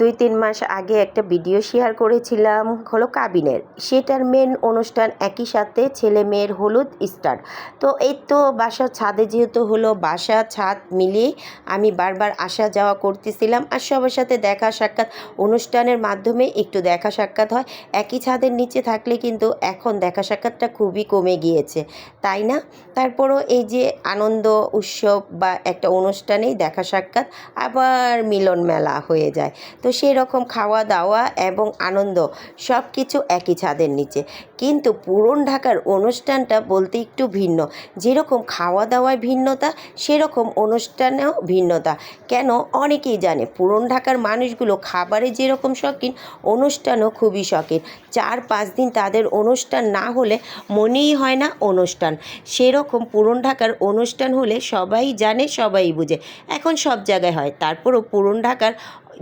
দুই তিন মাস আগে একটা ভিডিও শেয়ার করেছিলাম, হলো কাবিনের। সেটার মেন অনুষ্ঠান একই সাথে ছেলে মেয়ের হলুদ স্টার। তো এই তো বাসার ছাদে যেহেতু হলো বাসা, ছাদ মিলিয়ে আমি বারবার আসা যাওয়া করতেছিলাম আর সবার সাথে দেখা সাক্ষাৎ, অনুষ্ঠানের মাধ্যমে একটু দেখা সাক্ষাৎ হয়। একই ছাদের নিচে থাকলে কিন্তু এখন দেখা সাক্ষাৎটা খুবই কমে গিয়েছে, তাই না? তারপরও এই যে আনন্দ, উৎসব বা একটা অনুষ্ঠানেই দেখা সাক্ষাৎ আবার মিলন মেলা হয়ে যায়। তো সেই রকম খাওয়া দাওয়া এবং আনন্দ সব কিছু একই ছাদের নিচে। কিন্তু পুরন ঢাকার অনুষ্ঠানটা বলতে একটু ভিন্ন। যেরকম খাওয়া দাওয়ায় ভিন্নতা, সেরকম অনুষ্ঠানেও ভিন্নতা। কেন? অনেকেই জানে, পুরন ঢাকার মানুষগুলো খাবারে যেরকম শখিন, অনুষ্ঠানও খুবই শখিন। চার পাঁচ দিন তাদের অনুষ্ঠান না হলে মনেই হয় না অনুষ্ঠান। সেরকম পুরন ঢাকার অনুষ্ঠান হলে সবাই জানে, সবাই বুঝে। এখন সব জায়গায় হয়। তারপরও পুরন ঢাকার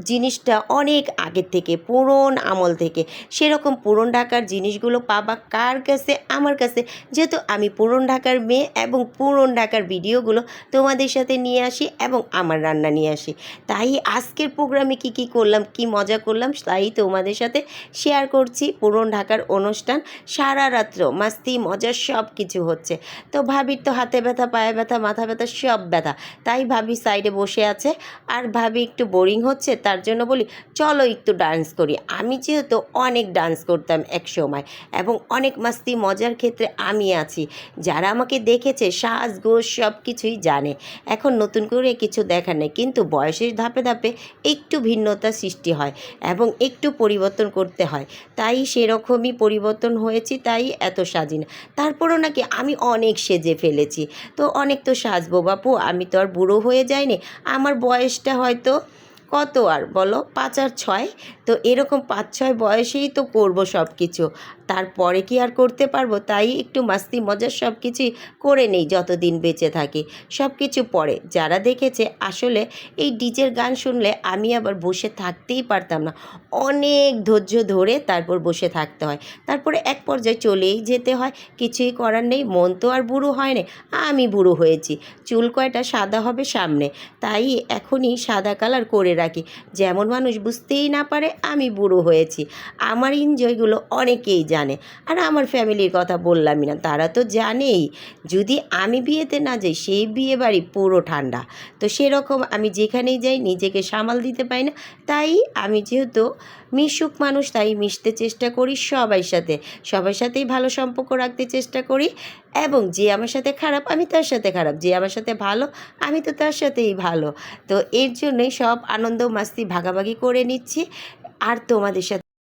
জিনিসটা অনেক আগের থেকে, পুরন আমল থেকে। সেরকম পুরন ঢাকার জিনিসগুলো পাবা কার কাছে? আমার কাছে। যেহেতু আমি পুরন ঢাকার মেয়ে এবং পুরন ঢাকার ভিডিওগুলো তোমাদের সাথে নিয়ে আসি এবং আমার রান্না নিয়ে আসি। তাই আজকের প্রোগ্রামে কি কি করলাম, কি মজা করলাম, তাই তোমাদের সাথে শেয়ার করছি পুরন ঢাকার অনুষ্ঠান। সারা রাত্র মাস্তি মজার সব কিছু হচ্ছে। তো ভাবির তো হাতে ব্যথা, পায়ে ব্যথা, মাথা ব্যথা, সব ব্যথা। তাই ভাবি সাইডে বসে আছে। আর ভাবি একটু বোরিং হচ্ছে তার জন্য বলি, চলো একটু ডান্স করি। আমি যেহেতু অনেক ডান্স করতাম এক সময় এবং অনেক মাস্তি মজার ক্ষেত্রে আমি আছি। যারা আমাকে দেখেছে, সাজ, গোজ সব কিছুই জানে। এখন নতুন করে কিছু দেখা নেই, কিন্তু বয়সের ধাপে ধাপে একটু ভিন্নতা সৃষ্টি হয় এবং একটু পরিবর্তন করতে হয়। তাই সেরকমই পরিবর্তন হয়েছি, তাই এত সাজি না। তারপরও নাকি আমি অনেক সেজে ফেলেছি। তো অনেক তো সাজবো বাপু, আমি তো আর বুড়ো হয়ে যাইনি। আমার বয়সটা হয়তো কত আর বলো? পাঁচ আর ছয় তো এরকম পাঁচ ছয় বয়সেই তো করব সব কিছু তারপরে কি আর করতে পারব? তাই একটু মাস্তি মজার সব কিছুই করে নেই যতদিন বেঁচে থাকি। সব কিছু পরে। যারা দেখেছে, আসলে এই ডিজের গান শুনলে আমি আবার বসে থাকতেই পারতাম না। অনেক ধৈর্য ধরে তারপর বসে থাকতে হয়। তারপরে এক পর্যায়ে চলেই যেতে হয়। কিছুই করার নেই। মন তো আর বুড়ো হয় না। আমি বুড়ো হয়েছি। চুল কয়টা সাদা হবে সামনে। তাই এখনই সাদা কালার করে রাখি। যেমন মানুষ বুঝতেই না পারে আমি বুড়ো হয়েছি। আমার এনজয়গুলো অনেকেই জানে। আর আমার ফ্যামিলির কথা বললামই না। তারা তো জানেই, যদি আমি বিয়েতে না যাই, সেই বিয়ে বাড়ি পুরো ঠান্ডা। তো সেরকম আমি যেখানেই যাই, নিজেকে সামাল দিতে পারি না। তাই আমি যেহেতু মিশুক মানুষ, তাই মিশতে চেষ্টা করি সবাই সাথে। সবার সাথেই ভালো সম্পর্ক রাখতে চেষ্টা করি। এবং যে আমার সাথে খারাপ, আমি তার সাথে খারাপ। যে আমার সাথে ভালো, আমি তো তার সাথেই ভালো। তো এর জন্যই সব আনন্দ মাস্তি ভাগাভাগি করে নিচ্ছি। আর তোমাদের সাথে